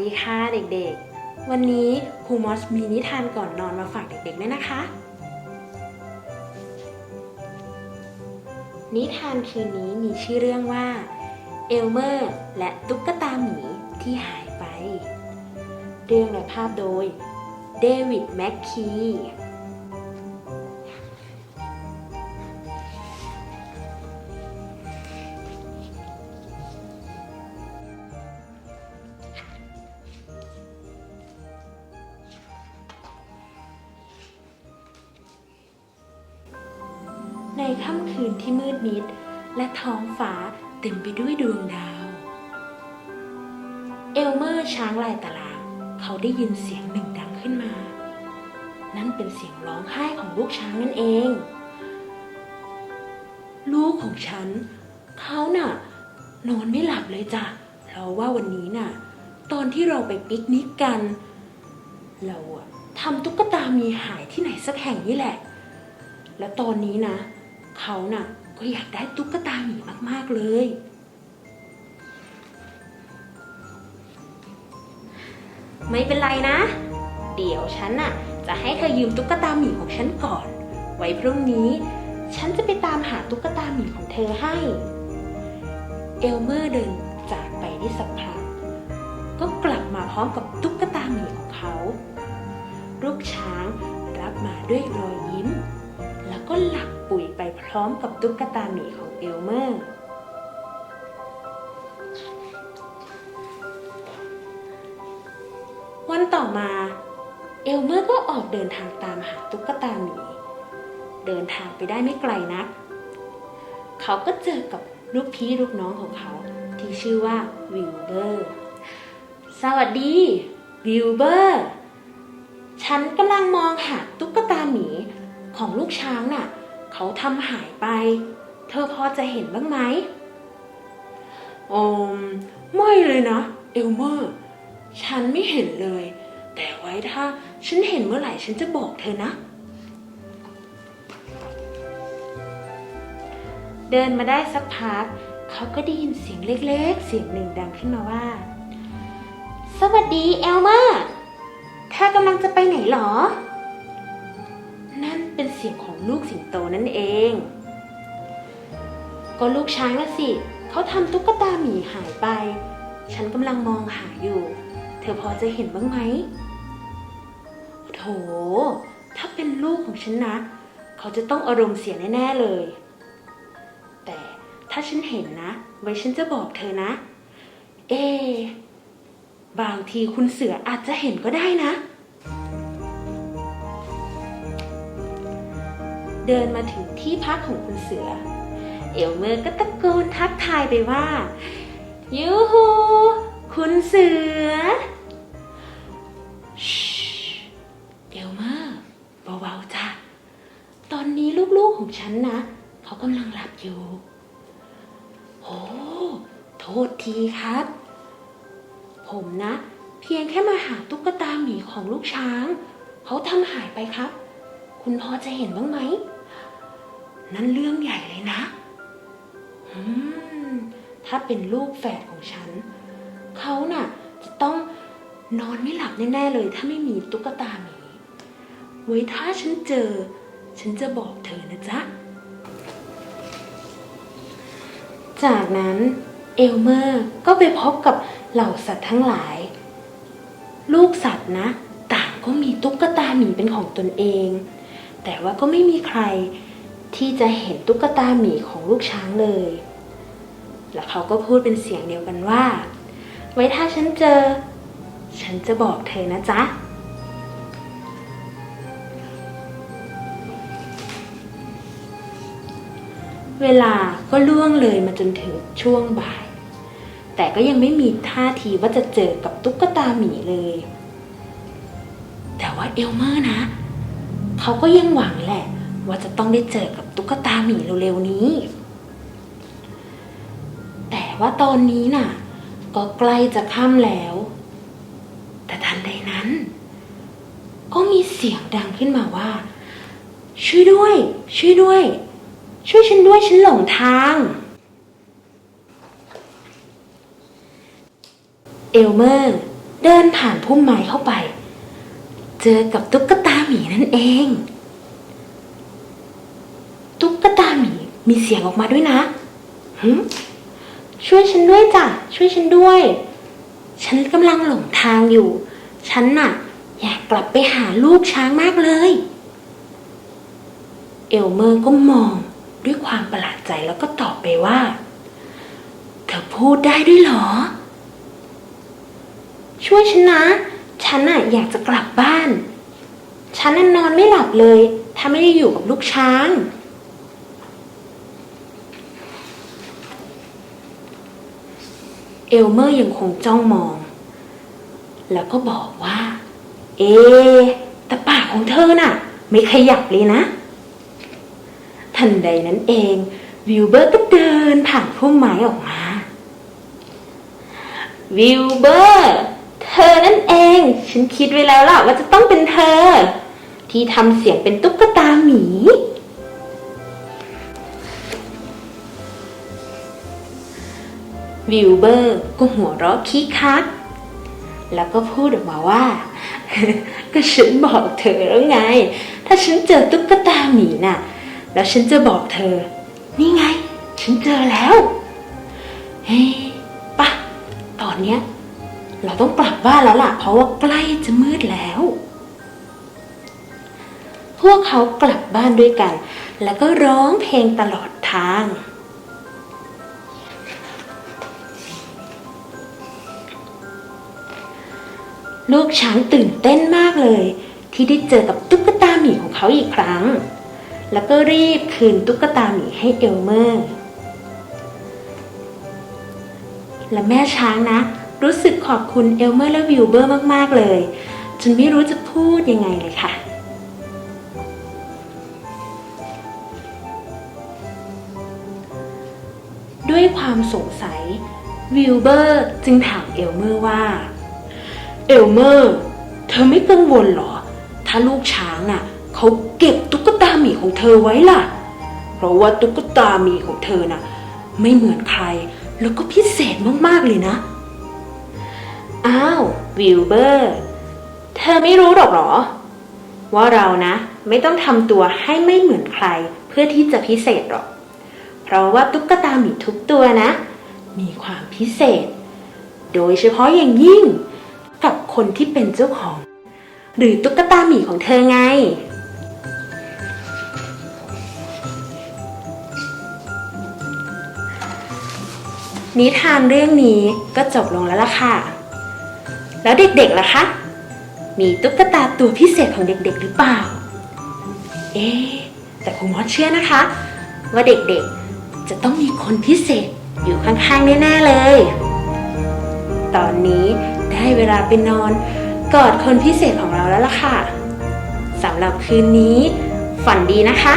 ดีค่ะเด็กๆ วันนี้ครูมอสมีนิทานก่อนนอนมาฝากเด็กๆด้วยนะคะ นิทานคืนนี้มีชื่อเรื่องว่า เอลเมอร์ และตุ๊กตาหมีที่หายไป เรื่องและภาพโดยเดวิดแม็กคี ค่ำคืนที่มืดมิด และท้องฟ้าเต็มไปด้วยดวงดาว เอลเมอร์ช้างลายตาราง เขาได้ยินเสียงหนึ่งดังขึ้นมา นั่นเป็นเสียงร้องไห้ของลูกช้างนั่นเอง ลูกของฉัน เขาน่ะ นอนไม่หลับเลยจ้ะเพราะว่าวันนี้น่ะ ตอนที่เราไปปิกนิกกัน เราอะทำตุ๊กตามีหายที่ไหนสักแห่งนี่แหละ แล้วตอนนี้นะ เขาน่ะก็อยากได้ตุ๊กตาหมีมาก ๆ เลย ไม่เป็นไรนะ เดี๋ยวฉันน่ะ จะให้เธอยืมตุ๊กตาหมีของฉันก่อน ไว้พรุ่งนี้ ฉันจะไปตามหาตุ๊กตาหมีของเธอให้ เอลเมอร์เดินจากไปได้สักพักก็กลับมาพร้อมกับตุ๊กตาหมีของเขา ลูกช้างรับมาด้วยรอยยิ้ม ก็หลับปุ๋ยไปพร้อมกับตุ๊กตาหมีของเอลเมอร์ วันต่อมาเอลเมอร์ก็ออกเดินทางตามหาตุ๊กตาหมี เดินทางไปได้ไม่ไกลนัก เขาก็เจอกับลูกพี่ลูกน้องของเขาที่ชื่อว่าวิลเบอร์ สวัสดีวิลเบอร์ ฉันกำลังมองหาตุ๊กตาหมี ของลูกช้างน่ะเขาทำหายไป เธอพอจะเห็นบ้างไหมอมไม่เลยนะ เอลเมอร์ ฉันไม่เห็นเลย แต่ไว้ถ้าฉันเห็นเมื่อไหร่ฉันจะบอกเธอนะ เดินมาได้สักพัก เขาก็ได้ยินเสียงเล็กๆ เสียงหนึ่งดังขึ้นมาว่า สวัสดีเอลเมอร์เธอกำลังจะไปไหนหรอนั่น เป็นเสียงของลูกสิงโตนั่นเอง ก็ลูกช้างละสิ เขาทำตุ๊กตาหมีหายไป ฉันกำลังมองหาอยู่ เธอพอจะเห็นบ้างไหม โถ ถ้าเป็นลูกของฉันนะ เขาจะต้องอารมณ์เสียแน่ๆเลย แต่ถ้าฉันเห็นนะ ไว้ฉันจะบอกเธอนะ เอบางทีคุณเสืออาจจะเห็นก็ได้นะ เดินมาถึงที่พักของคุณเสือ เอลเมอร์ก็ตะโกนทักทายไปว่า ยูฮูคุณเสือชเอลเมอร์เบาๆจ้ะตอนนี้ลูกๆของฉันนะ เขากำลังหลับอยู่โอ้โทษทีครับ ผมนะ เพียงแค่มาหาตุ๊กตาหมีของลูกช้าง เขาทำหายไปครับ คุณพอจะเห็นบ้างไหม นั่นเรื่องใหญ่เลยนะอืมถ้าเป็นลูกแฝดของฉัน เขาน่ะ จะต้องนอนไม่หลับแน่ๆเลย ถ้าไม่มีตุ๊กตาหมีไว้ถ้าฉันเจอ ฉันจะบอกเธอนะจ๊ะ จากนั้นเอลเมอร์ก็ไปพบกับเหล่าสัตว์ทั้งหลาย ลูกสัตว์นะ ต่างก็มีตุ๊กตาหมีเป็นของตนเอง แต่ว่าก็ไม่มีใคร ที่จะเห็นตุ๊กตาหมีของลูกช้างเลย แล้วเขาก็พูดเป็นเสียงเดียวกันว่า ไว้ถ้าฉันเจอ ฉันจะบอกเธอนะจ๊ะ เวลาก็ล่วงเลยมาจนถึงช่วงบ่าย แต่ก็ยังไม่มีท่าทีว่าจะเจอกับตุ๊กตาหมีเลย แต่ว่าเอลเมอร์นะ เขาก็ยังหวังแหละ ว่าจะต้องได้เจอกับตุ๊กตาหมีเร็วๆนี้ แต่ว่าตอนนี้น่ะ ก็ใกล้จะค่ำแล้ว แต่ทันใดนั้น ก็มีเสียงดังขึ้นมาว่า ช่วยด้วย ช่วยด้วย ช่วยฉันด้วยฉันหลงทาง เอลเมอร์ เดินผ่านพุ่มไม้เข้าไป เจอกับตุ๊กตาหมีนั่นเอง ตุ๊กตาห มีเสียงออกมาด้วยนะหึช่วยฉันด้วยจ้ะ ช่วยฉันด้วย ฉันกำลังหลงทางอยู่ ฉันน่ะ อยากกลับไปหาลูกช้างมากเลย เอลเมอร์ก็มองด้วยความประหลาดใจแล้วก็ตอบไปว่า เธอพูดได้ด้วยเหรอ ช่วยฉันนะ ฉันน่ะอยากจะกลับบ้าน ฉันน่ะนอนไม่หลับเลย ถ้าไม่ได้อยู่กับลูกช้าง เอลเมอร์ยังคงจ้องมอง แล้วก็บอกว่า เอ แต่ปากของเธอน่ะ ไม่ขยับเลยนะ ทันใดนั้นเอง วิลเบอร์ก็เดินผ่านพุ่มไม้ออกมา วิลเบอร์ เธอนั่นเอง ฉันคิดไว้แล้วล่ะว่าจะต้องเป็นเธอ ที่ทำเสียงเป็นตุ๊กตาหมี วิลเบอร์ก็หัวเราะคิกคัก แล้วก็พูดออกมาว่า ก็ฉันบอกเธอแล้วไง ถ้าฉันเจอตุ๊กตาหมีน่ะ แล้วฉันจะบอกเธอ นี่ไง ฉันเจอแล้ว เฮ้ปะตอนเนี้ย เราต้องกลับบ้านแล้วล่ะ เพราะว่าใกล้จะมืดแล้ว พวกเขากลับบ้านด้วยกัน แล้วก็ร้องเพลงตลอดทาง ลูกช้างตื่นเต้นมากเลย ที่ได้เจอกับตุ๊กตาหมีของเขาอีกครั้ง แล้วก็รีบคืนตุ๊กตาหมีให้เอลเมอร์ และแม่ช้างนะ รู้สึกขอบคุณเอลเมอร์และวิลเบอร์มาก ๆ เลย จนไม่รู้จะพูดยังไงเลยค่ะด้วยความสงสัยวิลเบอร์จึงถามเอลเมอร์ว่า เอลเมอร์ เธอไม่กังวลหรอ ถ้าลูกช้างอะเขาเก็บตุ๊กตาหมีของเธอไว้ล่ะ เพราะว่าตุ๊กตาหมีของเธอน่ะ ไม่เหมือนใคร แล้วก็พิเศษมากๆเลยนะ อ้าววิลเบอร์ เธอไม่รู้หรอกหรอ ว่าเรานะ ไม่ต้องทำตัวให้ไม่เหมือนใคร เพื่อที่จะพิเศษหรอก เพราะว่าตุ๊กตาหมีทุกตัวนะ มีความพิเศษ โดยเฉพาะอย่างยิ่ง คนที่เป็นเจ้าของ หรือตุ๊กตาหมีของเธอไง นิทานเรื่องนี้ก็จบลงแล้วล่ะค่ะ แล้วเด็กๆล่ะคะ มีตุ๊กตาตัวพิเศษของเด็กๆหรือเปล่า เอ๊แต่ครูมอสเชื่อนะคะ ว่าเด็กๆจะต้องมีคนพิเศษอยู่ข้างๆแน่ๆเลย ตอนนี้ ได้เวลาไปนอน กอดคนพิเศษของเราแล้วล่ะค่ะสำหรับคืนนี้ ฝันดีนะคะ